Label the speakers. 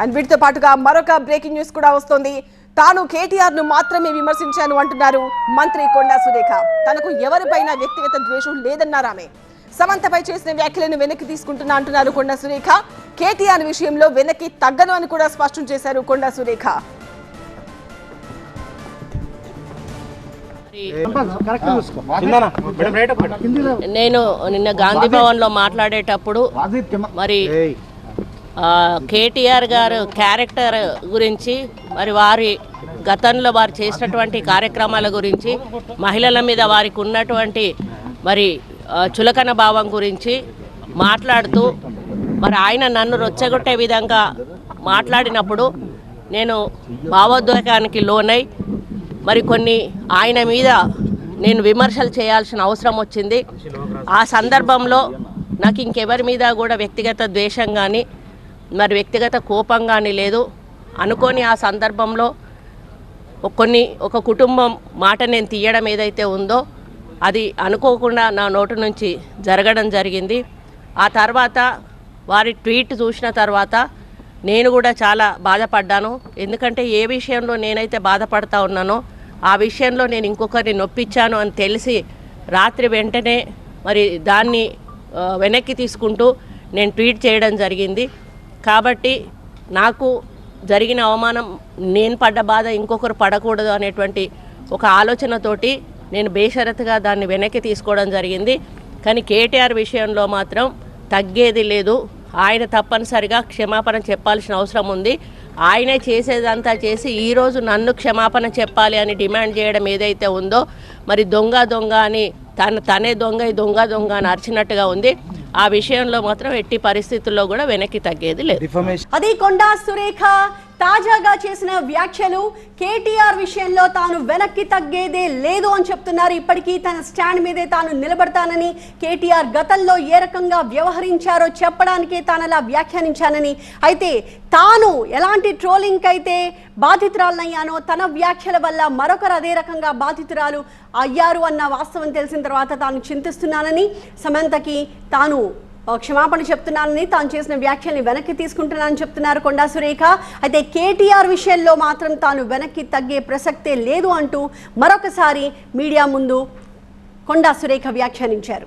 Speaker 1: And వీటితో పాటుగా మరొక బ్రేకింగ్ న్యూస్ కూడా వస్తోంది. తాను కేటీఆర్ను మాత్రమే విమర్శించాను అంటున్నారు మంత్రి కొండా సురేఖ. తనకు ఎవరిపైన వ్యక్తిగత ద్వేషం లేదన్నారు ఆమె. సమంతపై చేసిన వ్యాఖ్యలను వెనక్కి తీసుకుంటున్నా అంటున్నారు కొండా సురేఖ. కేటీఆర్ విషయంలో వెనక్కి తగ్గను అని కూడా స్పష్టం చేశారు కొండా సురేఖ.
Speaker 2: నేను నిన్న గాంధీ భవన్లో మాట్లాడేటప్పుడు మరి కేటీఆర్ గారు క్యారెక్టర్ గురించి మరి వారి గతంలో వారు చేసినటువంటి కార్యక్రమాల గురించి మహిళల మీద వారికి ఉన్నటువంటి మరి చులకన భావం గురించి మాట్లాడుతూ మరి ఆయన నన్ను రొచ్చగొట్టే విధంగా మాట్లాడినప్పుడు నేను భావోద్వేగానికి లోనై మరి కొన్ని ఆయన మీద నేను విమర్శలు చేయాల్సిన అవసరం వచ్చింది. ఆ సందర్భంలో నాకు ఇంకెవరి మీద కూడా వ్యక్తిగత ద్వేషం కానీ మరి వ్యక్తిగత కోపం కానీ లేదు. అనుకోని ఆ సందర్భంలో కొన్ని ఒక కుటుంబం మాట నేను తీయడం ఏదైతే ఉందో అది అనుకోకుండా నా నోటు నుంచి జరగడం జరిగింది. ఆ తర్వాత వారి ట్వీట్ చూసిన తర్వాత నేను కూడా చాలా బాధపడ్డాను. ఎందుకంటే ఏ విషయంలో నేనైతే బాధపడతా ఉన్నానో ఆ విషయంలో నేను ఇంకొకరిని నొప్పించాను అని తెలిసి రాత్రి వెంటనే మరి దాన్ని వెనక్కి తీసుకుంటూ నేను ట్వీట్ చేయడం జరిగింది. కాబట్టి నాకు జరిగిన అవమానం నేను పడ్డ బాధ ఇంకొకరు పడకూడదు అనేటువంటి ఒక ఆలోచనతోటి నేను బేషరతుగా దాన్ని వెనక్కి తీసుకోవడం జరిగింది. కానీ కేటీఆర్ విషయంలో మాత్రం తగ్గేది లేదు. ఆయన తప్పనిసరిగా క్షమాపణ చెప్పాల్సిన అవసరం ఉంది. ఆయనే చేసేదంతా చేసి ఈరోజు నన్ను క్షమాపణ చెప్పాలి అని డిమాండ్ చేయడం ఏదైతే ఉందో మరి దొంగ దొంగ అని తన తనే దొంగ దొంగ దొంగ అని అరిచినట్టుగా ఉంది. ఆ విషయంలో మాత్రం ఎట్టి పరిస్థితుల్లో కూడా వెనక్కి తగ్గేది లేదు.
Speaker 3: అది కొండా సురేఖ. తాజాగా చేసిన వ్యాఖ్యలు కేటీఆర్ విషయంలో తాను వెనక్కి తగ్గేదే లేదు అని చెప్తున్నారు. ఇప్పటికీ తన స్టాండ్ మీదే తాను నిలబడతానని కేటీఆర్ గతంలో ఏ రకంగా వ్యవహరించారో చెప్పడానికే తాను అలా వ్యాఖ్యానించానని. అయితే తాను ఎలాంటి ట్రోలింగ్ అయితే బాధితురాలనయ్యానో తన వ్యాఖ్యల వల్ల మరొకరు అదే రకంగా బాధితురాలు అయ్యారు అన్న వాస్తవం తెలిసిన తర్వాత తాను చింతిస్తున్నానని సమంతకి తాను క్షమాపణ చెప్తున్నానని తాను చేసిన వ్యాఖ్యల్ని వెనక్కి తీసుకుంటున్నానని చెప్తున్నారు కొండా సురేఖ. అయితే కేటీఆర్ విషయంలో మాత్రం తాను వెనక్కి తగ్గే ప్రసక్తే లేదు అంటూ మరొకసారి మీడియా ముందు కొండా సురేఖ వ్యాఖ్యానించారు.